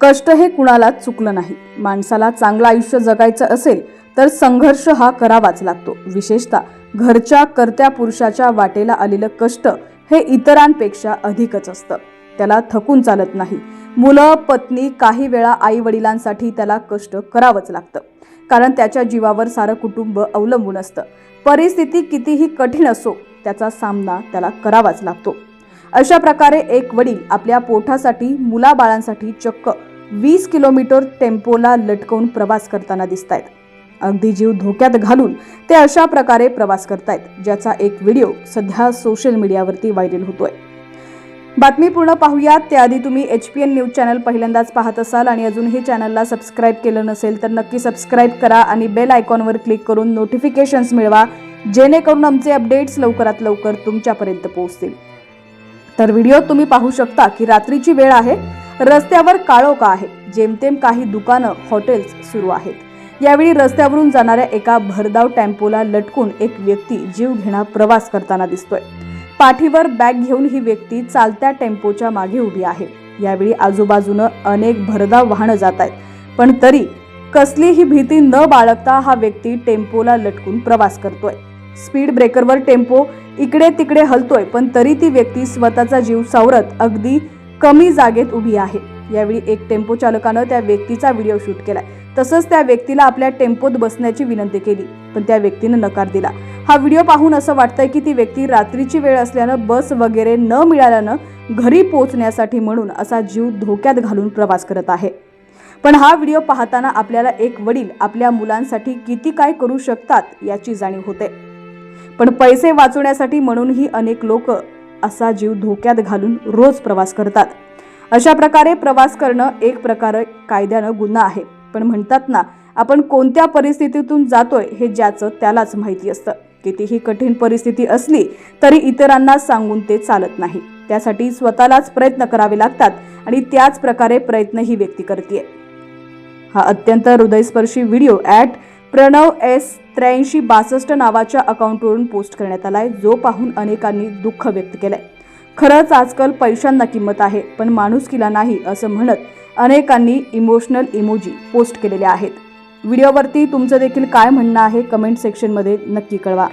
कष्ट हे कुणालाच चुकलं नाही. माणसाला चांगलं आयुष्य जगायचं असेल तर संघर्ष हा करावाच लागतो. विशेषतः घरच्या कर्त्या पुरुषाच्या वाटेला आलेलं कष्ट हे इतरांपेक्षा अधिकच असतं. त्याला थकून चालत नाही. मुलं पत्नी काही वेळा आई वडिलांसाठी त्याला कष्ट करावंच लागतं. कारण त्याच्या जीवावर सारं कुटुंब अवलंबून असतं. परिस्थिती कितीही कठीण असो त्याचा सामना त्याला करावाच लागतो. अशा प्रकारे एक वडील आपल्या पोटासाठी मुलाबाळांसाठी चक्क वीस किलोमीटर टेम्पोला लटकवून प्रवास करताना दिसत आहेत अगदी जीव धोक्यात घालून ते अशा प्रकारे प्रवास करतायत ज्याचा एक व्हिडिओ सध्या सोशल मीडियावरती व्हायरल होतोय. बातमी पूर्ण पाहूयात. त्याआधी तुम्ही H P N news channel पहिल्यांदाच पाहत असाल आणि अजूनही चॅनलला सबस्क्राईब केलं नसेल तर नक्की सबस्क्राईब करा आणि बेल आयकॉनवर क्लिक करून नोटिफिकेशन्स मिळवा जेणेकरून आमचे अपडेट्स लवकरात लवकर तुमच्यापर्यंत पोहोचतील. तर व्हिडिओ तुम्ही पाहू शकता की रात्रीची वेळ आहे रस्त्यावर काळोखा आहे जेमतेम काही दुकानं हॉटेल्स सुरू आहेत. यावेळी रस्त्यावरून जाणाऱ्या एका भरधाव टेम्पोला लटकून एक व्यक्ती जीव घेणा प्रवास करताना दिसतोय. पाठीवर बॅग घेऊन ही व्यक्ती चालत्या टेम्पोच्या मागे उभी आहे. यावेळी आजूबाजूनं अनेक भरधाव वाहनं जात आहेत. पण तरी कसलीही भीती न बाळगता हा व्यक्ती टेम्पोला लटकून प्रवास करतोय. स्पीड ब्रेकरवर टेम्पो इकडे तिकडे हलतोय पण तरी ती व्यक्ती स्वतःचा जीव सावरत अगदी कमी जागेत उभी आहे. यावेळी एक टेम्पो चालकानं त्या व्यक्तीचा व्हिडिओ शूट केलाय. तसंच त्या व्यक्तीला आपल्या टेम्पोत बसण्याची विनंती केली पण त्या व्यक्तीनं नकार दिला. हा व्हिडिओ पाहून असं वाटतंय की ती व्यक्ती रात्रीची वेळ असल्यानं बस वगैरे न मिळाल्यानं घरी पोहोचण्यासाठी म्हणून असा जीव धोक्यात घालून प्रवास करत आहे. पण हा व्हिडिओ पाहताना आपल्याला एक वडील आपल्या मुलांसाठी किती काय करू शकतात याची जाणीव होते. पण पैसे वाचवण्यासाठी म्हणूनही अनेक लोक असा जीव धोक्यात घालून रोज प्रवास करतात. अशा प्रकारे प्रवास करणं एक प्रकारे कायद्यानं गुन्हा आहे. पण म्हणतात ना आपण कोणत्या परिस्थितीतून जातोय हे ज्याचं त्यालाच माहिती असतं. कितीही कठीण परिस्थिती असली तरी इतरांना सांगून ते चालत नाही. त्यासाठी स्वतःलाच प्रयत्न करावे लागतात आणि त्याच प्रकारे प्रयत्न ही व्यक्ती करते हा अत्यंत हृदयस्पर्शी व्हिडिओ ॲट प्रणव एस त्र्याऐंशी बासष्ट नावाच्या अकाउंटवरून पोस्ट करण्यात आलाय जो पाहून अनेकांनी दुःख व्यक्त केलंय. खरंच आजकाल पैशांना किंमत आहे पण माणुसकीला नाही असं म्हणत अनेकांनी इमोशनल इमोजी पोस्ट केलेल्या आहेत. व्हिडिओवरती तुमचं देखील काय म्हणणं आहे कमेंट सेक्शनमध्ये नक्की कळवा.